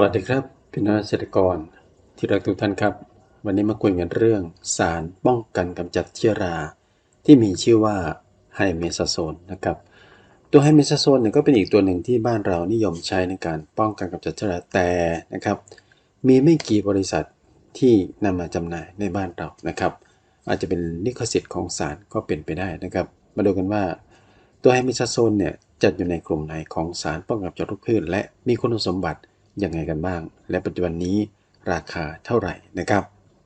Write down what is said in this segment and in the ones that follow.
วัสดีครับพี่น้องเกษตรกร ที่รักทุกท่านครับ วันนี้มาคุยกันเรื่อง สารป้องกันกำจัดเชื้อรา ที่มีชื่อว่าไฮเมซาโซนนะครับตัวไฮเมซาโซนเนี่ยก็เป็นอีกตัวหนึ่งที่บ้านเรานิยมใช้ในการป้องกันกำจัดเชื้อราแต่นะครับ มีไม่กี่บริษัทที่นำมาจำหน่ายในบ้านเรานะครับ อาจจะเป็นลิขสิทธิ์ของสารก็เป็นไปได้นะครับ มาดูกันว่า ตัวไฮเมซาโซนเนี่ยจัดอยู่ในกลุ่มไหนของสารป้องกันกำจัดโรคพืชและมีคุณสมบัติ ยังไงกันบ้าง และปัจจุบันนี้ราคาเท่าไหร่นะครับ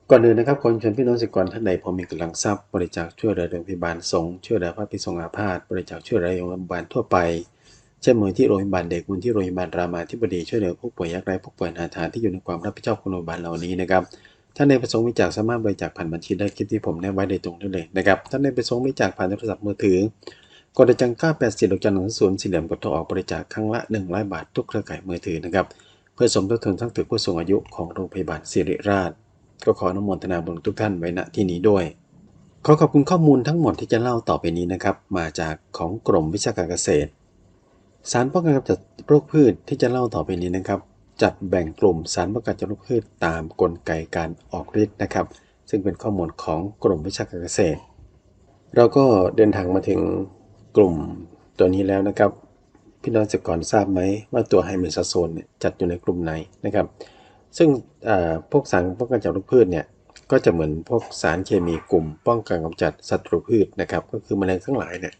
ก่อนอื่นนะครับคนชวนพี่น้องเกษตรกรท่านใดพอมีกำลังทรัพย์บริจาคช่วยเหลือโรงพยาบาลสงฆ์ช่วยเหลือพระภิกษุสงอาพาธบริจาคช่วยเหลือโรงพยาบาลทั่วไปเช่นมูลที่โรงพยาบาลเด็กมูลที่โรงพยาบาลรามาธิบดีช่วยเหลือผู้ป่วยยากไร้ผู้ป่วยอนาถาที่อยู่ในความรับผิดชอบของโรงพยาบาลเหล่านี้นะครับท่านใดประสงค์บริจาคสามารถบริจาคผ่านบัญชีได้คลิปที่ผมแนบไว้โดยตรงได้เลยนะครับท่านใดประสงค์บริจาคผ่านโทรศัพท์มือถือกดดอกจัน984ดอกจันหนึ่งศูนย์สี่เหลี่ยมกดโทรออกบริจาคครั้งละ100บาททุกเครือข่ายมือถือนะครับ พื่อสมทบทุนทั้งตึกผู้สูงอายุของโรงพยาบาลศิริราช ก็ขออนุโมทนาบุญทุกท่านไว้ณที่นี้ด้วย ขอขอบคุณข้อมูลทั้งหมดที่จะเล่าต่อไปนี้นะครับ มาจากของกรมวิชาการเกษตร สารป้องกันกำจัดโรคพืชที่จะเล่าต่อไปนี้นะครับ จัดแบ่งกลุ่มสารป้องกันจัดโรคพืชตามกลไกการออกฤทธิ์นะครับ ซึ่งเป็นข้อมูลของกรมวิชาการเกษตร เราก็เดินทางมาถึงกลุ่มตัวนี้แล้วนะครับ พี่น้องเกษตรกรทราบไหมว่าตัวไฮเมซาโซนจัดอยู่ในกลุ่มไหนนะครับ ซึ่งพวกสารป้องกันจากโรคพืชเนี่ยก็จะเหมือนพวกสารเคมีกลุ่ม ป้องกันกำจัดศัตรูพืชนะครับ ก็คือแมลงทั้งหลายเนี่ย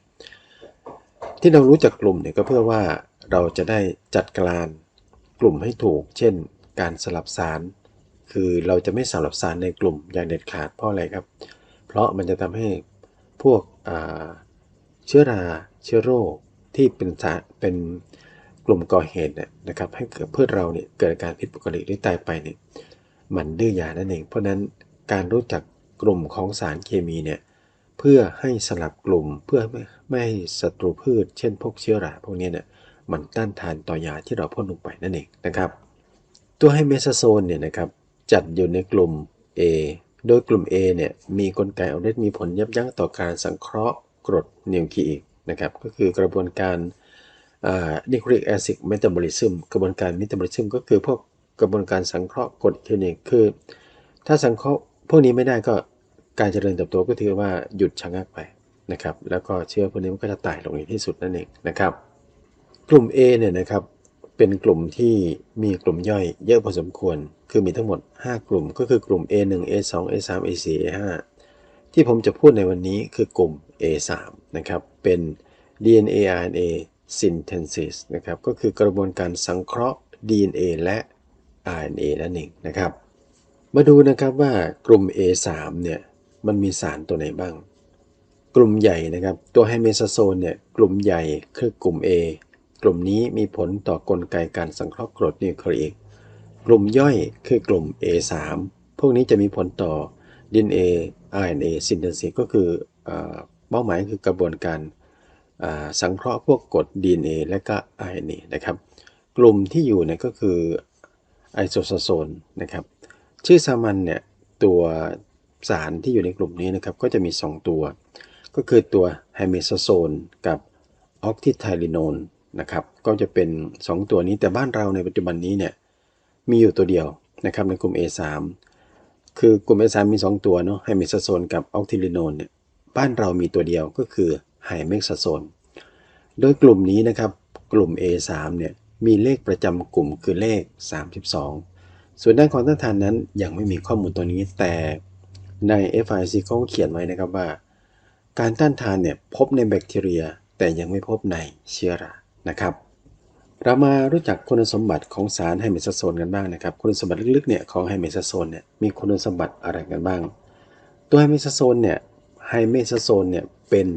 ที่เรารู้จักกลุ่มเนี่ยก็เพื่อว่าเราจะได้จัดการกลุ่มให้ถูก เช่น การสลับสาร คือเราจะไม่สลับสารในกลุ่มอย่างเด็ดขาดเพราะอะไรครับ เพราะมันจะทำให้พวกเชื้อราเชื้อโรค ที่เป็นเป็นกลุ่มก่อเหตุนะครับให้เกิดพืชเราเนี่ยเกิดการผิดปกติหรือตายไปเนี่ยมันดื้อยานั่นเอง เพราะนั้นการรู้จักกลุ่มของสารเคมีเนี่ยเพื่อให้สลับกลุ่มเพื่อไม่ไม่ให้ศัตรูพืช เช่นพวกเชื้อราพวกนี้เนี่ยมันต้านทานต่อยาที่เราพ่นลงไปนั่นเองนะครับ ตัวไฮเมซาโซนเนี่ยนะครับจัดอยู่ในกลุ่ม A โดยกลุ่ม A เนี่ยมีกลไกเอาฤทธิ์มีผลยับยั้งต่อการสังเคราะห์กรดนิวคลีอิก นะครับก็คือกระบวนการนิโคลิกแอซิดเมตาบอลิซึมกระบวนการเมตาบอลิซึมก็คือพวกกระบวนการสังเคราะห์กรดทีนี้คือ ถ้าสังเคราะห์พวกนี้ไม่ได้ก็การเจริญเติบโตก็ถือว่าหยุดชะงักไปนะครับแล้วก็เชื้อพวกนี้มันก็จะตายลงในที่สุดนั่นเองนะครับ กลุ่ม A เนี่ยนะครับเป็นกลุ่มที่มีกลุ่มย่อยเยอะพอสมควร คือมีทั้งหมด 5 กลุ่มก็คือกลุ่ม A1 A2 A3 A4 A5 ที่ผมจะพูดในวันนี้คือกลุ่ม A3 นะครับ เป็น DNA RNA synthesis นะครับ ก็คือกระบวนการสังเคราะห์ DNA และ RNA นั่นเองนะครับ มาดูนะครับว่ากลุ่ม A3 เนี่ยมันมีสารตัวไหนบ้าง กลุ่มใหญ่นะครับ ตัวไฮเมซาโซนเนี่ยกลุ่มใหญ่คือกลุ่ม A กลุ่มนี้มีผลต่อกลไกการสังเคราะห์กรดนิวคลีอิกกลุ่มย่อยคือกลุ่ม A3 พวกนี้จะมีผลต่อ DNA RNA synthesis ก็คือเป้าหมายคือกระบวนการสังเคราะห์พวกกรด DNA และก็ RNA นะครับ กลุ่มที่อยู่เนี่ยก็คือไอโซซาโซนนะครับ ชื่อสามัญเนี่ยตัวสารที่อยู่ในกลุ่มนี้นะครับก็จะมี 2 ตัว ก็คือตัวไฮเมซาโซนกับออกทิไทลิโนนนะครับ ก็จะเป็น 2 ตัวนี้แต่บ้านเราในปัจจุบันนี้เนี่ยมีอยู่ตัวเดียวนะครับในกลุ่ม A3 คือกลุ่ม A3 มี 2 ตัวเนาะไฮเมกซาโซนกับออกทิลิโนนเนี่ยบ้านเรามีตัวเดียวก็คือไฮเมกซาโซนโดยกลุ่มนี้นะครับกลุ่ม A3 เนี่ยมีเลขประจำกลุ่มคือเลข 32 ส่วนด้านความต้านทานนั้นยังไม่มีข้อมูลตัวนี้แต่ใน FIC เขาเขียนไว้นะครับว่า การต้านทานเนี่ยพบในแบคทีเรีย แต่ยังไม่พบในเชื้อรานะครับ เรามารู้จักคุณสมบัติของสารไฮเมซาโซนกันบ้างนะครับ คุณสมบัติลึกๆเนี่ยของไฮเมซาโซนเนี่ยมีคุณสมบัติอะไรกันบ้าง ตัวไฮเมซาโซนเนี่ยไฮเมซาโซนเนี่ยเป็น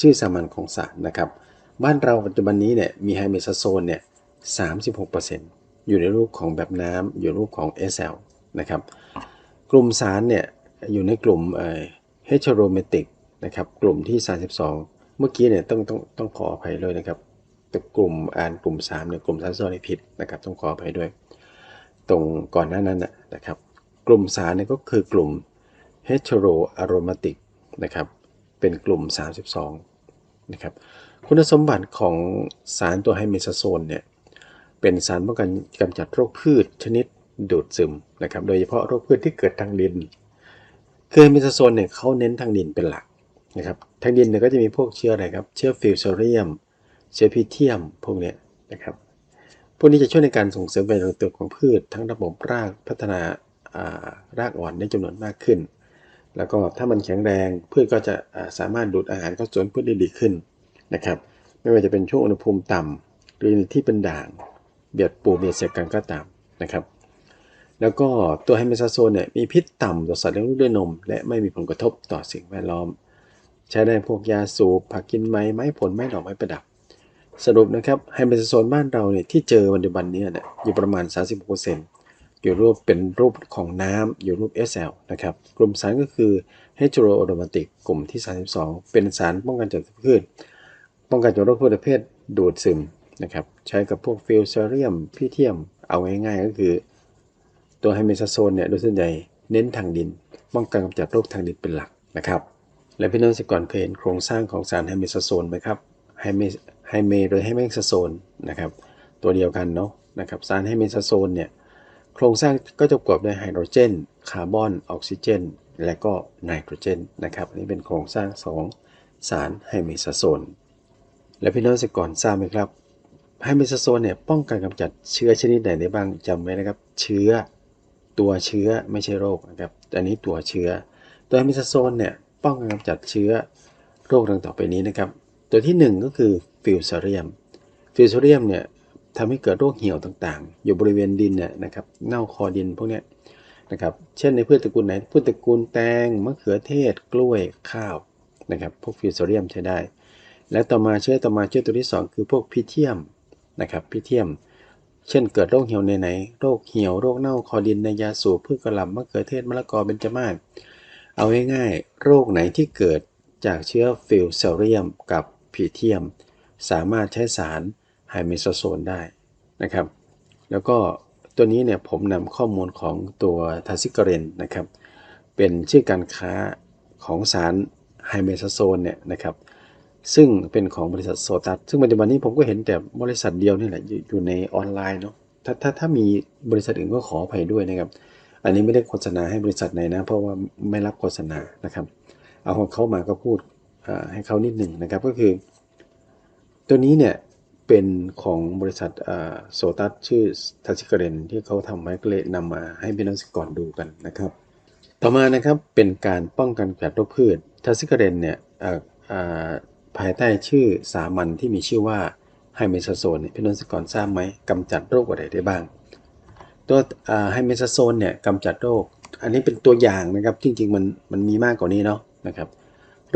ชื่อสามัญของสารนะครับ บ้านเราปัจจุบันนี้เนี่ยมีไฮเมซาโซนเนี่ย36%อยู่ในรูปของแบบน้ำอยู่รูปของ SL นะครับ กลุ่มสารเนี่ยอยู่ในกลุ่มเอ่อ heterometric นะครับ กลุ่มที่ 32 เมื่อกี้เนี่ยต้องต้องต้องขออภัยเลยนะครับ ต่กลุ่มอ่านกลุ่ม3เนี่ยกลุ่มสารโซนผิดนะครับ ต้องขออภัยด้วย ตรงก่อนหน้านั้นนะครับ กลุ่มสารเนี่ยก็คือกลุ่ม heteroaromatic นะครับ เป็นกลุ่ม 32 นะครับ คุณสมบัติของสารตัวไฮเมซาโซนเนี่ย เป็นสารป้องกันกำจัดโรคพืชชนิดดูดซึมนะครับ โดยเฉพาะโรคพืชที่เกิดทางดิน คือเมซาโซนเนี่ยเขาเน้นทางดินเป็นหลักนะครับ ทางดินเนี่ยก็จะมีพวกเชื้ออะไรครับ เชื้อฟิวเซเรียม เชื้อพิเทียมพวกนี้นะครับ พวกนี้จะช่วยในการส่งเสริมการเจริญเติบโตของพืช ทั้งระบบรากพัฒนาารากอ่อนได้จำนวนมากขึ้น แล้วก็ถ้ามันแข็งแรงพืชก็จะาสามารถดูดอาหารเข้าสวนพืชได้ดีขึ้นนะครับ ไม่ว่าจะเป็นช่วงอุณหภูมิต่ำหรือในที่เป็นด่าง เบียดปูเบียดเสียกันก็ตามนะครับ แล้วก็ตัวไฮเมซาโซนเนี่ยมีพิษต่ำต่อสัตว์เลี้ยงลูกด้วยนม และไม่มีผลกระทบต่อสิ่งแวดล้อม ใช้ได้พวกยาสูบผักกินไม้ไม้ผลไม้ดอกไม้ประดับ สรุปนะครับไฮเมซโซนบ้านเราเนี่ยที่เจอปัจจุบันนี้เนี่ยอยู่ประมาณ 36%อยู่รูปเป็นรูปของน้ำอยู่รูป SL นะครับกลุ่มสารก็คือเฮโ r o โอโ m มาติกกลุ่มที่ 32 เป็นสารป้องกันจากพืชป้องกันจากโรคพืชประเภทดูดซึมนะครับใช้กับพวกฟิลเซเรียมพิเทียมเอาง่ายๆ ก็คือ ตัวไฮเมซาโซนเนี่ยโดยส่วนใหญ่เน้นทางดิน ป้องกันกำจัดโรคทางดินเป็นหลักนะครับ และพี่น้องเกษตรกรเคยเห็นโครงสร้างของสารไฮเมซาโซนไหมครับไฮเม ไฮเมหรือไฮเมซาโซนนะครับตัวเดียวกันเนาะนะครับสารไฮเมซาโซนเนี่ยโครงสร้างก็จะประกอบด้วยไฮโดรเจน คาร์บอน ออกซิเจน และก็ไนโตรเจนนะครับอันนี้เป็นโครงสร้างของสารไฮเมซาโซน และพี่น้องเกษตรกรทราบไหมครับไฮเมซาโซนเนี่ยป้องกันกำจัดเชื้อชนิดไหนได้บ้างจำไว้นะครับ เชื้อตัวเชื้อไม่ใช่โรคนะครับอันนี้ตัวเชื้อ ตัวไฮเมซาโซนเนี่ยป้องกันกำจัดเชื้อโรคดังต่อไปนี้นะครับ ตัวที่ 1 ก็คือ ฟิวเซเรียมฟิวเซเรียมเนี่ยทำให้เกิดโรคเหี่ยวต่างๆ อยู่บริเวณดินเนี่ยนะครับเน่าคอดินพวกนี้นะครับเช่นในพืชตระกูลไหนพืชตระกูลแตงมะเขือเทศ กล้วยข้าวนะครับพวกฟิวเซเรียมใช้ได้ และต่อมาเชื้อต่อมาเชื้อตัวที่ 2 คือพวกพิเทียมนะครับพิเทียม เช่นเกิดโรคเหี่ยวในไหนโรคเหี่ยวโรคเน่าคอดินในยาสูบพืชกระหล่ำมะเขือเทศมะละกอเบญจมาศเอาง่ายๆโรคไหนที่เกิดจากเชื้อฟิลเซเรียมกับพิเทียม สามารถใช้สารไฮเมซาโซนได้นะครับ แล้วก็ตัวนี้เนี่ยผมนำข้อมูลของตัวทาซิกเรนนะครับ เป็นชื่อการค้าของสารไฮเมซาโซนเนี่ยนะครับ ซึ่งเป็นของบริษัทโซตัสซึ่งปัจจุบันนี้ผมก็เห็นแต่บริษัทเดียวนี่แหละอยู่ในออนไลน์เนาะถ้าถ้าถ้ามีบริษัทอื่นก็ขออภัยด้วยนะครับ อันนี้ไม่ได้โฆษณาให้บริษัทไหนนะ เพราะว่าไม่รับโฆษณานะครับ เอาของเขามาก็พูดให้เขานิดหนึ่งนะครับ ก็คือ ตัวนี้เนี่ยเป็นของบริษัทโซตัสชื่อทัชิกเรนที่เขาทำไว้ก็เลยนำมาให้พี่น้องเกษตรกรดูกันนะครับ ต่อมานะครับเป็นการป้องกันกัดโรคพืชทัซิกเรนเนี่ยภายใต้ชื่อสามัญที่มีชื่อว่าไฮเมซาโซนพี่น้องเกษตรทราบไหมกำจัดโรคอะไรได้บ้าง ตัวไฮเมซาโซนเนี่ยกำจัดโรค อันนี้เป็นตัวอย่างนะครับจริงๆมันมันมีมากกว่านี้เนาะนะครับ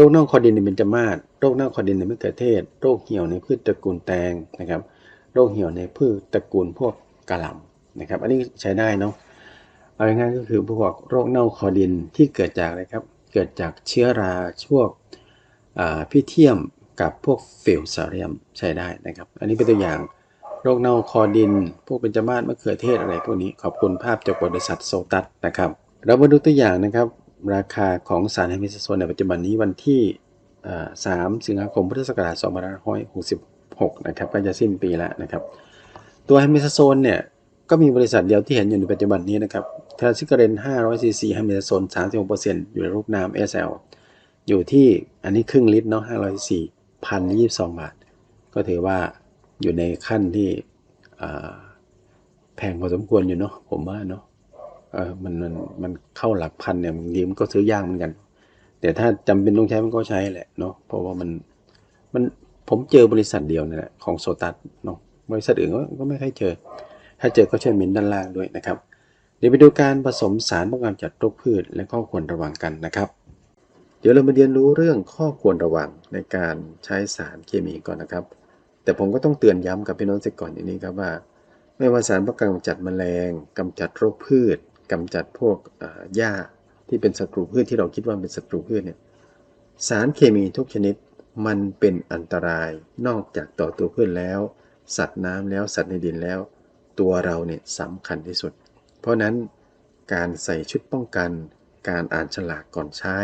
รคเน่าคอดินในเบญจมาศโรคเน่าคอดินในมะเขือเทศ โรคเหี่ยวในพืชตระกูลแตงนะครับ โรคเหี่ยวในพืชตระกูลพวกกะหล่ำนะครับ อันนี้ใช้ได้เนาะเอาง่ายๆก็คือพวกโรคเน่าคอดินที่เกิดจากอะไรครับ เกิดจากเชื้อราช่วงพิเทียมกับพวกฟิลซาเรียมใช้ได้นะครับ อันนี้เป็นตัวอย่างโรคเน่าคอดิน พวกเบญจมาศมะเขือเทศอะไรพวกนี้ขอบคุณภาพจากบริษัทโซตัสนะครับ เรามาดูตัวอย่างนะครับ ราคาของสารไฮมซาโซนในปัจจุบันนี้วันที่ 3 สิงหาคมพุทธศักราช2566 นะครับก็จะสิ้นปีแล้วนะครับ ตัวไฮมซาโซนเนี่ยก็มีบริษัทเดียวที่เห็นอยู่ในปัจจุบันนี้นะครับเทราซิกเรน500ซีซีไฮมซาโซน36%อยู่ในรูปน้ำ SL อยู่ที่อันนี้ครึ่งลิตรเนาะ500ซีซีพันยี่สิบสองบาท ก็ถือว่าอยู่ในขั้นที่แพงพอสมควรอยู่เนาะผมว่าเนาะ เออมันมันมันเข้าหลักพันเนี่ยบางทีมันก็ซื้อยากเหมือนกัน แต่ถ้าจำเป็นต้องใช้มันก็ใช้แหละเนาะเพราะว่ามันมันผมเจอบริษัทเดียวนี่แหละของโซตัสเนาะบริษัทอื่นก็ไม่ค่อยเจอ ถ้าเจอก็ช่วยเมนด้านล่างด้วยนะครับ เดี๋ยวไปดูการผสมสารป้องกันจัดโรคพืชและข้อควรระวังกันนะครับ เดี๋ยวเรามาเรียนรู้เรื่องข้อควรระวังในการใช้สารเคมีก่อนนะครับ แต่ผมก็ต้องเตือนย้ำกับพี่น้องเกษตรกรอย่างนี้ครับว่า ไม่ว่าสารป้องกันกำจัดแมลงกำจัดโรคพืช กำจัดพวกอ่าหญ้าที่เป็นศัตรูพืชที่เราคิดว่าเป็นศัตรูพืชเนี่ยสารเคมีทุกชนิดมันเป็นอันตรายนอกจากต่อตัวพืชแล้ว สัตว์น้ำแล้วสัตว์ในดินแล้ว ตัวเราเนี่ยสำคัญที่สุด เพราะนั้นการใส่ชุดป้องกัน การอ่านฉลากก่อนใช้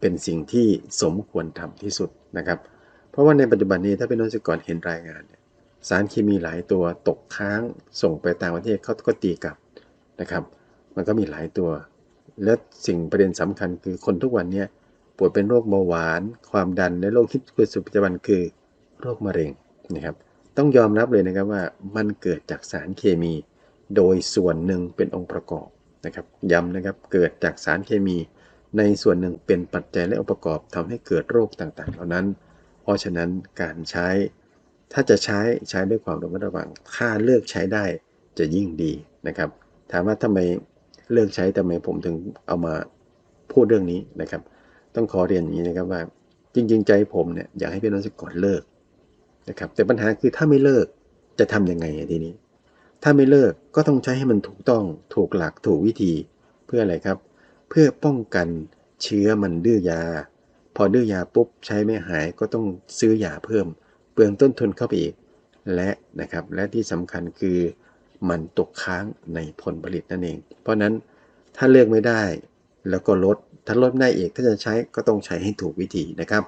เป็นสิ่งที่สมควรทำที่สุดนะครับ เพราะว่าในปัจจุบันนี้ถ้าเป็นนักศึกษเห็นรายงานเนี่ยสารเคมีหลายตัวตกค้างส่งไปต่างประเทศเขาก็ตีกลับนะครับ มันก็มีหลายตัว และสิ่งประเด็นสำคัญคือคนทุกวันเนี้ป่วยเป็นโรคเบาหวาน ความดันและโรคที่เกิดสุดปัจจุบันคือโรคมะเร็งนะครับ ต้องยอมรับเลยนะครับว่ามันเกิดจากสารเคมี โดยส่วนหนึ่งเป็นองค์ประกอบนะครับย้ำนะครับเกิดจากสารเคมีในส่วนหนึ่งเป็นปัจจัยและองค์ประกอบทำให้เกิดโรคต่างๆ เหล่านั้น เพราะฉะนั้นการใช้ ถ้าจะใช้ใช้ด้วยความระมัดระวัง ถ้าเลือกใช้ได้จะยิ่งดีนะครับ ถามว่าทำไม เลือกใช้ทำไมผมถึงเอามาพูดเรื่องนี้นะครับ ต้องขอเรียนอย่างนี้นะครับว่า จริง ๆ ใจผมเนี่ยอยากให้พี่น้องสกอตเลิกนะครับ แต่ปัญหาคือถ้าไม่เลิกจะทํำยังไงทีนี้ ถ้าไม่เลิกก็ต้องใช้ให้มันถูกต้องถูกหลักถูกวิธีเพื่ออะไรครับ เพื่อป้องกันเชื้อมันดื้อยา พอดื้อยาปุ๊บใช้ไม่หายก็ต้องซื้อยาเพิ่ม เปลืองต้นทุนเข้าไปอีก และนะครับ และที่สำคัญคือ มันตกค้างในผลผลิตนั่นเอง เพราะนั้นถ้าเลือกไม่ได้แล้วก็ลด ถ้าลดไม่ได้อีกถ้าจะใช้ก็ต้องใช้ให้ถูกวิธีนะครับ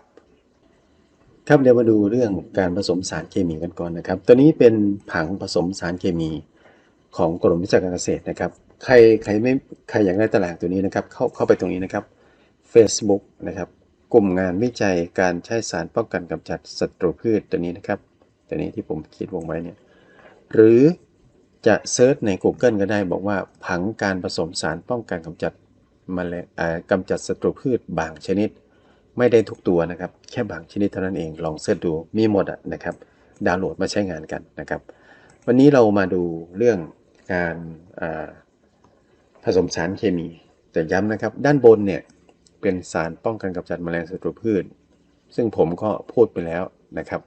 ครับเดี๋ยวมาดูเรื่องการผสมสารเคมีกันก่อนนะครับ ตัวนี้เป็นผังผสมสารเคมีของกรมวิชาการเกษตรนะครับ ใครใครไม่ใครอยากได้ตารางตัวนี้นะครับ เข้าเข้าไปตรงนี้นะครับ Facebook นะครับกลุ่มงานวิจัยการใช้สารป้องกันกำจัดศัตรูพืชตัวนี้นะครับ ตัวนี้ที่ผมคิดวงไว้เนี่ย หรือ จะเซิร์ชใน Google ก็ได้บอกว่าผังการผสมสารป้องกันกำจัดมแมลงกำจัดศัตรูพืชบางชนิด ไม่ได้ทุกตัวนะครับ แค่บางชนิดเท่านั้นเองลองเสิร์ชดูมีหมดนะครับ ดาวน์โหลดมาใช้งานกันนะครับ วันนี้เรามาดูเรื่องการผสมสารเคมี แต่ย้ำนะครับ ด้านบนเนี่ยเป็นสารป้องกันกำจัดแมลงศัตรูพืช ซึ่งผมก็พูดไปแล้วนะครับ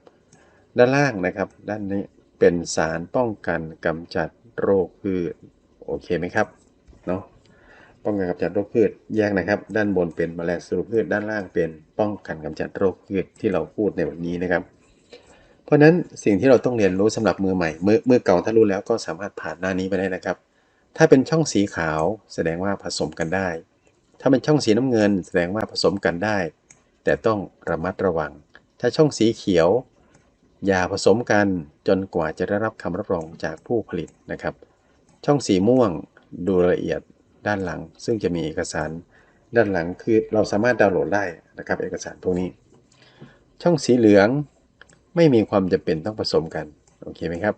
ด้านล่างนะครับ ด้านนี้ เป็นสารป้องกันกำจัดโรคพืชโอเคไหมครับเนาะป้องกันกำจัดโรคพืชแยกนะครับ ด้านบนเป็นแมลงศัตรูพืชด้านล่างเป็นป้องกันกำจัดโรคพืชที่เราพูดในวันนี้นะครับ เพราะนั้นสิ่งที่เราต้องเรียนรู้สำหรับมือใหม่มือมือเก่าถ้ารู้แล้วก็สามารถผ่านหน้านี้ไปได้นะครับ ถ้าเป็นช่องสีขาวแสดงว่าผสมกันได้ ถ้าเป็นช่องสีน้ำเงิน แสดงว่าผสมกันได้ แต่ต้องระมัดระวัง ถ้าช่องสีเขียว อย่าผสมกัน จนกว่าจะได้รับคำรับรองจากผู้ผลิตนะครับ ช่องสีม่วงดูละเอียดด้านหลัง ซึ่งจะมีเอกสารด้านหลังคือเราสามารถดาวน์โหลดได้นะครับ เอกสารพวกนี้ ช่องสีเหลืองไม่มีความจำเป็นต้องผสมกันโอเคไหมครับ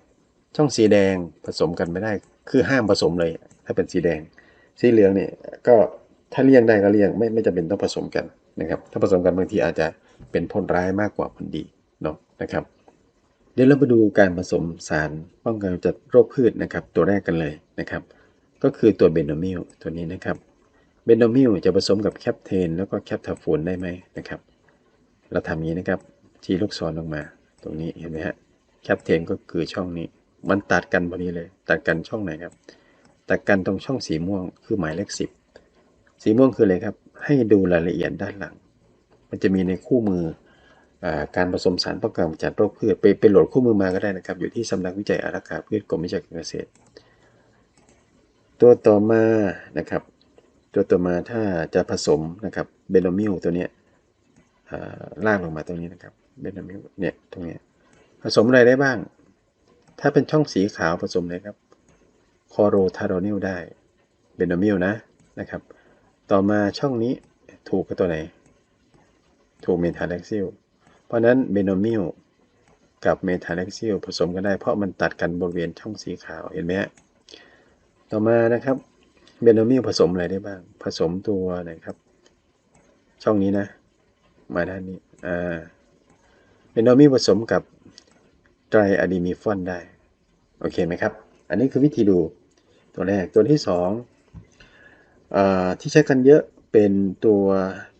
ช่องสีแดงผสมกันไม่ได้ คือห้ามผสมเลย ถ้าเป็นสีแดง สีเหลืองเนี่ยก็ถ้าเลี่ยงได้ก็เลี่ยง ไม่ไม่จำเป็นต้องผสมกันนะครับ ถ้าผสมกันบางทีอาจจะเป็นผลร้ายมากกว่าผลดีเนาะนะครับ ดี๋ยวเรามาดูการผสมสารป้องกันจัดโรคพืชนะครับ ตัวแรกกันเลยนะครับ ก็คือตัวเบนโนมิลตัวนี้นะครับเบนโนมิลจะผสมกับแคปเทนแล้วก็แคปทาฟูนได้ไหมนะครับ เราทำอย่างนี้นะครับชี้ลูกศรลงมา ตรงนี้เห็นไหมฮะแคปเทนก็คือช่องนี้ มันตัดกันพอดีเลย ตัดกันช่องไหนครับ ตัดกันตรงช่องสีม่วงคือหมายเลขสิบสีม่วงคืออะไรครับ ให้ดูรายละเอียดด้านหลัง มันจะมีในคู่มือ การผสมสารป้องกันกำจัดโรคพืชไปไปโหลดคู่มือมาก็ได้นะครับ อยู่ที่สำนักวิจัยอารักขาพืชกรมวิชาการเกษตร ตัวต่อมานะครับ ตัวต่อมาถ้าจะผสมนะครับเบนโนมิลตัวนี้ลางลงมาตรงนี้นะครับเบนโนมิลเนี่ยตรงนี้ผสมอะไรได้บ้าง ถ้าเป็นช่องสีขาวผสมเลยครับคอโรทารอนิลได้เบนโนมิลนะนะครับ ต่อมาช่องนี้ถูกกับตัวไหนถูกเมทาเล็กซิล เพราะนั้นเบโนมิลกับเมทาเล็กซิลผสมกันได้เพราะมันตัดกันบริเวณช่องสีขาวเห็นไหมฮะต่อมานะครับเบโนมิลผสมอะไรได้บ้าง ผสมตัวไหนครับ ช่องนี้นะ มาด้านนี้อ่าเบโนมิลผสมกับไตรอะดีมีฟอนได้ โอเคไหมครับ อันนี้คือวิธีดูตัวแรกตัวที่สองอที่ใช้กันเยอะเป็นตัว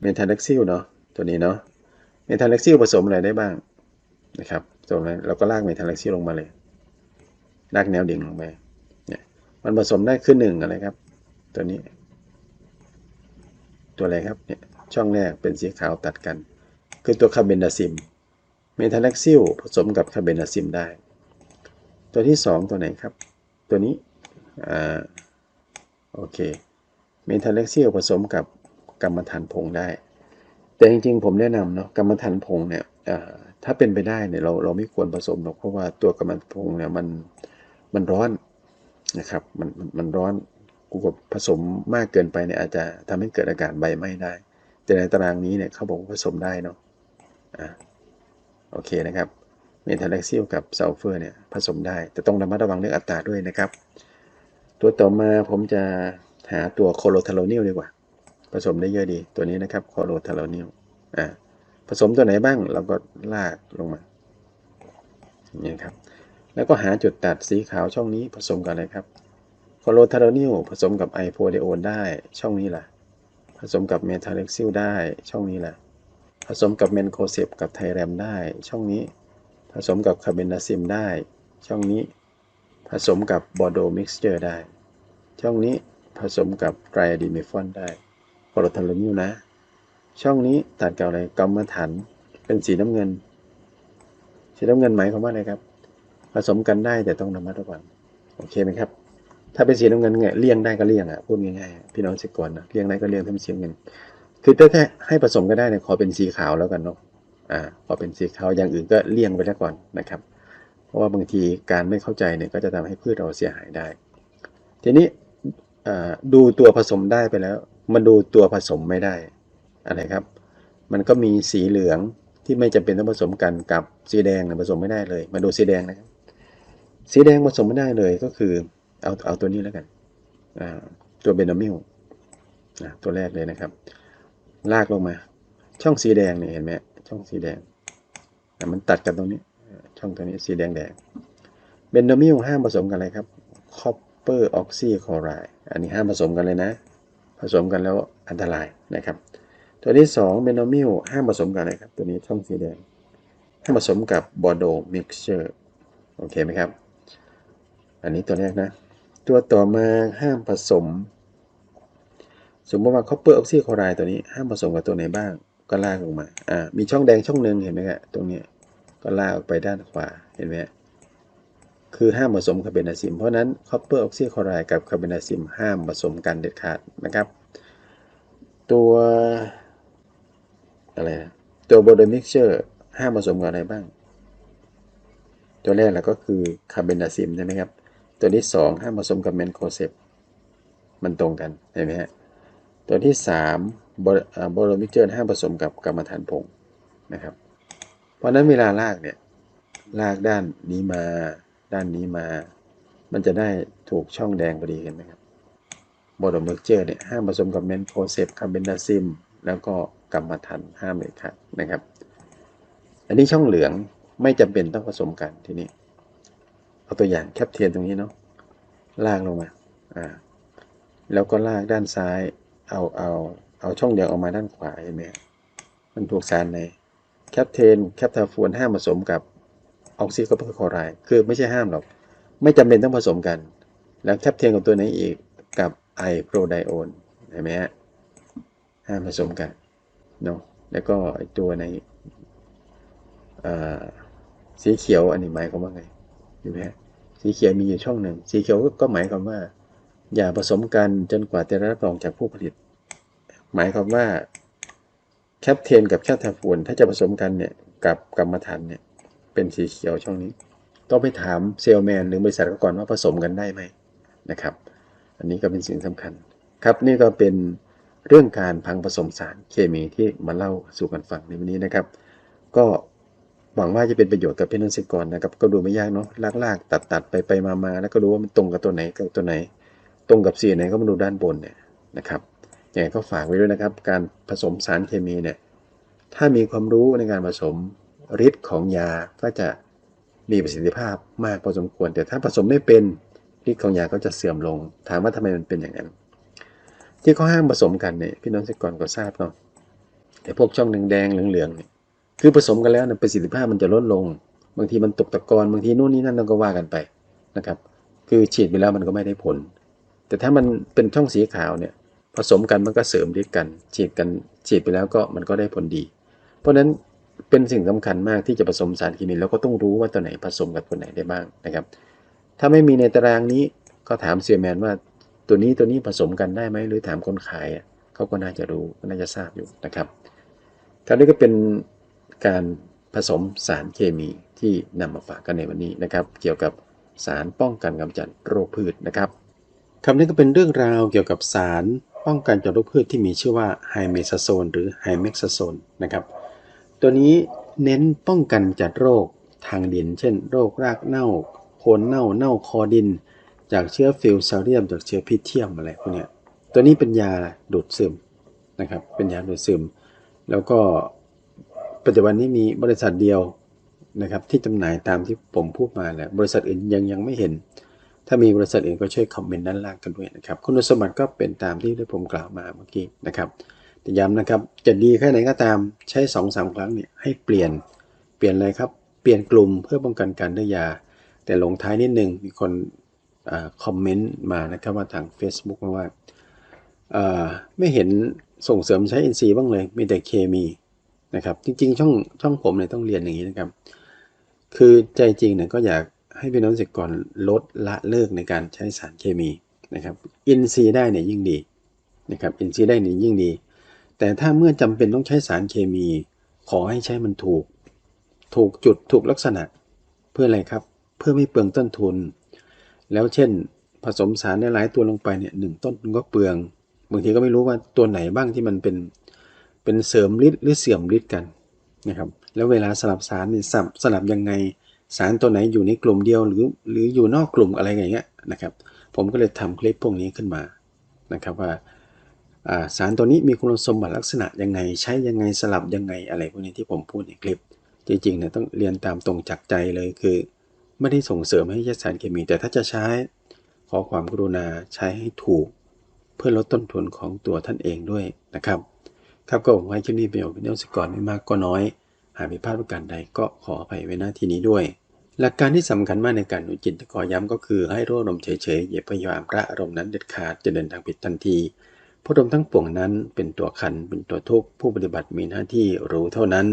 เมทาเล็กซิลเนาะตัวนี้เนาะ เมทัลเล็กซิลผสมอะไรได้บ้างนะครับผสมอะไรเราก็ลากเมทัลเล็กซิลลงมาเลย ลากแนวดิ่งลงไปเนี่ยมันผสมได้ขึ้นหนึ่งอะไรครับ ตัวนี้ ตัวอะไรครับเนี่ยช่องแรกเป็นสีขาวตัดกัน คือตัวคาร์เบนดาซิมเมทัลเล็กซิลผสมกับคาร์เบนดาซิมได้ ตัวที่ 2 ตัวไหนครับ ตัวนี้อ่าโอเคเมทัลเล็กซิลผสมกับกรรมฐานผงได้ แต่จริงๆ ผมแนะนำเนาะกรรมฐานผงเนี่ยถ้าเป็นไปได้เนี่ยเราเราไม่ควรผสมหรอกเพราะว่าตัวกำมันพงเนี่ยมันมันร้อนนะครับมันมันร้อนกูกับผสมมากเกินไปเนี่ยอาจจะทำให้เกิดอาการใบไหม้ได้ แต่ในตารางนี้เนี่ยเขาบอกว่าผสมได้เนาะอ่าโอเคนะครับเมทาเล็กซิลกับซัลเฟอร์เนี่ยผสมได้ แต่ต้องระมัดระวังเรื่องอัตราด้วยนะครับ ตัวต่อมาผมจะหาตัวโคโลทาโลนิลดีกว่า ผสมได้เยอะดี ตัวนี้นะครับโคโลทาโลนิลอ่าผสมตัวไหนบ้างเราก็ลากลงมาอย่างนี้ครับ แล้วก็หาจุดตัดสีขาวช่องนี้ผสมกันเลยครับโคโลทาโลนิลผสมกับไอโพเดโอนได้ช่องนี้แหละผสมกับเมทาเล็กซิลได้ช่องนี้แหละผสมกับเมนโคเซปกับไทแรมได้ ช่องนี้ ผสมกับคาเบนาซิมได้ ช่องนี้ ผสมกับบอโดมิกซ์เจอร์ได้ ช่องนี้ผสมกับไตรอะดีเมฟอนได้ โคโลทาโลนิลนะ ช่องนี้ตัดกับอะไรกรรมฐานเป็นสีน้ำเงิน สีน้ำเงินหมายความว่าอะไรครับ ผสมกันได้แต่ต้องระมัดระวังโอเคไหมครับ ถ้าเป็นสีน้ำเงินเนี่ยเลี่ยงได้ก็เลี่ยงอะพูดง่ายๆพี่น้องสิกรนนะเลี่ยงได้ก็เลี่ยงถ้าเป็นสีน้ำเงิน คือถ้าแค่ให้ผสมก็ได้เนี่ยขอเป็นสีขาวแล้วกันเนาะอ่าขอเป็นสีขาวอย่างอื่นก็เลี่ยงไปแล้วก่อนนะครับเพราะว่าบางทีการไม่เข้าใจเนี่ยก็จะทำให้พืชเราเสียหายได้ ทีนี้ดูตัวผสมได้ไปแล้ว มาดูตัวผสมไม่ได้อะไรครับ มันก็มีสีเหลืองที่ไม่จำเป็นต้องผสมกันกับสีแดงผสมไม่ได้เลย มาดูสีแดงนะครับ สีแดงผสมไม่ได้เลยก็คือเอาเอาตัวนี้แล้วกันตัวเบนามิลตัวแรกเลยนะครับ ลากลงมา ช่องสีแดงนี่เห็นไหมช่องสีแดงอ่มันตัดกันตรงนี้ ช่องตรงนี้สีแดงแดงเบนโดมิลห้ามผสมกันอะไรครับคอปเปอร์ออกซิคลอไรด์อันนี้ห้ามผสมกันเลยนะ ผสมกันแล้วอันตรายนะครับ ตัวที่2เบนโดมิลห้ามผสมกันอะครับ ตัวนี้ช่องสีแดงห้ามผสมกับบอร์โดมิกเจอร์โอเคไหมครับ อันนี้ตัวแรกนะ ตัวต่อมาห้ามผสม สมมติว่าคอปเปอร์ออกซิคลอไรด์ตัวนี้ห้ามผสมกับตัวไหนบ้างก็ลากลงมา อ่า มีช่องแดงช่องหนึ่งเห็นไหมครับตรงนี้ก็ลากออกไปด้านขวา เห็นไหม คือห้ามผสมคาร์เบนาซิม เพราะนั้นคอปเปอร์ออกซิคลอไรด์กับคาร์เบนาซิมห้ามผสมกันเด็ดขาดนะครับ ตัวอะไรนะตัวโบโดมิกเจอร์ห้ามผสมกับอะไรบ้าง ตัวแรกแล้วก็คือคาร์เบนาซิมใช่ไหมครับ ตัวที่ 2 ห้ามผสมกับเมนโคเซปมันตรงกันเห็นไหมฮะตัวที่3โบโลมิกเจอร์ห้ามผสมกับกรรมฐานผงนะครับ เพราะนั้นเวลาลากเนี่ยลากด้านนี้มา ด้านนี้มา มันจะได้ถูกช่องแดงพอดีเห็นไหมครับโบโลมิกเจอร์เนี่ยห้ามผสมกับเมนโคเซปคาร์เบนดาซิมแล้วก็กรรมฐานห้ามเลยครับนะครับ อันนี้ช่องเหลืองไม่จำเป็นต้องผสมกันทีนี้ เอาตัวอย่างแคปเทียนตรงนี้เนาะลากลงมาอ่าแล้วก็ลากด้านซ้าย เอาเอาเอาช่องเดียวออกมาด้านขวาเห็นไหมมันถูกสารในแคปเทนแคปทาฟูนห้ามผสมกับ ออกซิโคเปอร์คลอไรด์คือไม่ใช่ห้ามหรอก ไม่จำเป็นต้องผสมกัน แล้วแคปเทนกับตัวไหนอีกกับไอโปรไดโอนเห็นไหมฮะห้ามผสมกันเนาะแล้วก็ไอตัวในสีเขียวอันนี้หมายความว่าไงเห็นไหมฮะสีเขียวมีอยู่ช่องหนึ่ง สีเขียวก็หมายความว่า อย่าผสมกันจนกว่าจะรับรองจากผู้ผลิต หมายความว่าแคปเทนกับแคปทาฟูนถ้าจะผสมกันเนี่ยกับกรรมฐานเนี่ย เป็นสีเขียวช่องนี้ ต้องไปถามเซลแมนหรือบริษัทก่อนว่าผสมกันได้ไหมนะครับ อันนี้ก็เป็นสิ่งสำคัญครับนี่ก็เป็นเรื่องการพังผสมสารเคมีที่มาเล่าสู่กันฟังในวันนี้นะครับ ก็หวังว่าจะเป็นประโยชน์กับเพี่อน้องเกษตรกรนะครับ ก็ดูไม่ยากเนาะลากๆ ตัดๆ ไปไปมาๆแล้วก็รู้ว่ามันตรงกับตัวไหนกับตัวไหน ตรงกับสีไหนก็มาดูด้านบนเนี่ยนะครับอยังไงก็ฝากไว้ด้วยนะครับ การผสมสารเคมีเนี่ยถ้ามีความรู้ในการผสม ฤทธิ์ของยาก็จะมีประสิทธิภาพมากพอสมควร แต่ถ้าผสมไม่เป็นฤทธิ์ของยาก็จะเสื่อมลง ถามว่าทำไมมันเป็นอย่างนั้น ที่เขาห้ามผสมกันเนี่ยพี่น้องเกษตรกรก็ทราบเนาะแต่พวกช่องแดงๆเหลืองๆเนี่ยคือผสมกันแล้วเนี่ยประสิทธิภาพมันจะลดลง บางทีมันตกตะกอนบางทีนู่นนี่นั่นเราก็ว่ากันไปนะครับ คือฉีดไปแล้วมันก็ไม่ได้ผล แต่ถ้ามันเป็นช่องสีขาวเนี่ยผสมกันมันก็เสริมฤทธิ์กัน ฉีดกันฉีดไปแล้วก็มันก็ได้ผลดี เพราะฉะนั้น เป็นสิ่งสำคัญมากที่จะผสมสารเคมีแล้วก็ต้องรู้ว่าตัวไหนผสมกับตัวไหนได้บ้างนะครับ ถ้าไม่มีในตารางนี้ก็ถามเซียแมนว่าตัวนี้ตัวนี้ผสมกันได้ไหมหรือถามคนขายเขาก็น่าจะรู้น่าจะทราบอยู่นะครับครับนี่ก็เป็นการผสมสารเคมีที่นำมาฝากกันในวันนี้นะครับ เกี่ยวกับสารป้องกันกำจัดโรคพืชนะครับคำนี้ก็เป็นเรื่องราวเกี่ยวกับสารป้องกันจัดโรคพืชที่มีชื่อว่าไฮเมซาโซนหรือไฮเม็กซาโซนนะครับ ตัวนี้เน้นป้องกันจัดโรคทางดิน เช่น โรครากเน่าโคนเน่าเน่าคอดิน จากเชื้อฟิลซาเรียม จากเชื้อพิษเทียมอะไรพวกนี้ตัวนี้เป็นยาดูดซึมนะครับ เป็นยาดูดซึม แล้วก็ปัจจุบันนี้มีบริษัทเดียวนะครับที่จำหน่ายตามที่ผมพูดมาแหละบริษัทอื่นยังยังไม่เห็น ถ้ามีบริษัทอื่นก็ช่วยคอมเมนต์ด้านล่างกันด้วยนะครับ คุณสมบัติก็เป็นตามที่ได้ผมกล่าวมาเมื่อกี้นะครับ แต่ย้ำนะครับจะดีแค่ไหนก็ตามใช้2อสาครั้งเนี่ยให้เปลี่ยนเปลี่ยนอะไรครับเปลี่ยนกลุ่มเพื่อป้องกันการดื้อยา แต่ลงท้ายนิดนึงมีคนอคอมเมนต์มานะครับว่าทาง Facebook ว่าไม่เห็นส่งเสริมใช้อินทรีย์บ้างเลยมีแต่เคมีนะครับจริงๆช่องช่องผมเนี่ยต้องเรียนอย่างนี้นะครับ คือใจจริงเนี่ยก็อยากให้พี่น้องเกษตรกรลดละเลิกในการใช้สารเคมีนะครับอินทรีย์ได้เนี่ยยิ่งดีนะครับอินทรีย์ได้เนี่ยยิ่งดี แต่ถ้าเมื่อจำเป็นต้องใช้สารเคมี ขอให้ใช้มันถูก ถูกจุดถูกลักษณะ เพื่ออะไรครับ เพื่อไม่เปลืองต้นทุน แล้วเช่น ผสมสารได้หลายตัวลงไปเนี่ยหนึ่งต้นก็เปลือง บางทีก็ไม่รู้ว่าตัวไหนบ้างที่มันเป็นเป็นเสริมฤทธิ์หรือเสื่อมฤทธิ์กันนะครับแล้วเวลาสลับสารนี่สับสลับยังไงสารตัวไหนอยู่ในกลุ่มเดียวหรือหรืออยู่นอกกลุ่มอะไรอย่างเงี้ยนะครับ ผมก็เลยทำคลิปพวกนี้ขึ้นมานะครับว่า สารตัวนี้มีคุณสมบัติลักษณะยังไง ใช้ยังไงสลับยังไงอะไรพวกนี้ที่ผมพูดในคลิป จริงๆเนี่ยต้องเรียนตามตรงจากใจเลยคือ ไม่ได้ส่งเสริมให้ใช้สารเคมี แต่ถ้าจะใช้ ขอความกรุณาใช้ให้ถูก เพื่อลดต้นทุนของตัวท่านเองด้วยนะครับ ครับก็หวังว่าคลิปนี้เป็นประโยชน์เป็นเรื่องสกอรไม่มากก็น้อย หากผิดพลาดประการใดก็ขออภัยไว้หน้าที่นี้ด้วย หลักการที่สำคัญมากในการหนุนจิตขอย้ำก็คือให้รู้ลมเฉยๆอย่าพยายามระอารมณ์นั้นเด็ดขาดจะเดินทางผิดทันที พระดมทั้งปวงนั้นเป็นตัวขันเป็นตัวทุกข์ผู้ปฏิบัติมีหน้าที่รู้เท่านั้น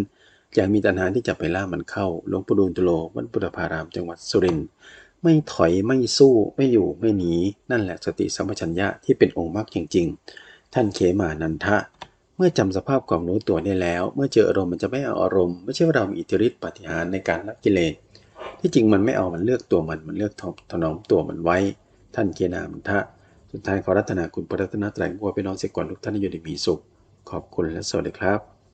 อย่ามีตัณหาที่จะไปล่ามันเข้าหลวงปู่ดูลตุโลวัดปุถพารามจังหวัดสุรินทร์ไม่ถอยไม่สู้ไม่อยู่ไม่หนีนั่นแหละสติสัมปชัญญะที่เป็นองค์มรรคจริง ๆ ท่านเขมานันทะ เมื่อจำสภาพความรู้ตัวได้แล้ว เมื่อเจออารมณ์มันจะไม่เอาอารมณ์ไม่ใช่ว่าเรามีอิทธิฤทธิปฏิหารในการละกิเลสที่จริงมันไม่เอามันเลือกตัวมันมันเลือกถนอมตัวมันไว้ ท่านเกนามันทะ สุดท้ายขอรัตนาคุณพระรัตนตรัยบัวไปน้องเสกก่อนทุกท่านอยู่ในมีสุข ขอบคุณและสวัสดีครับ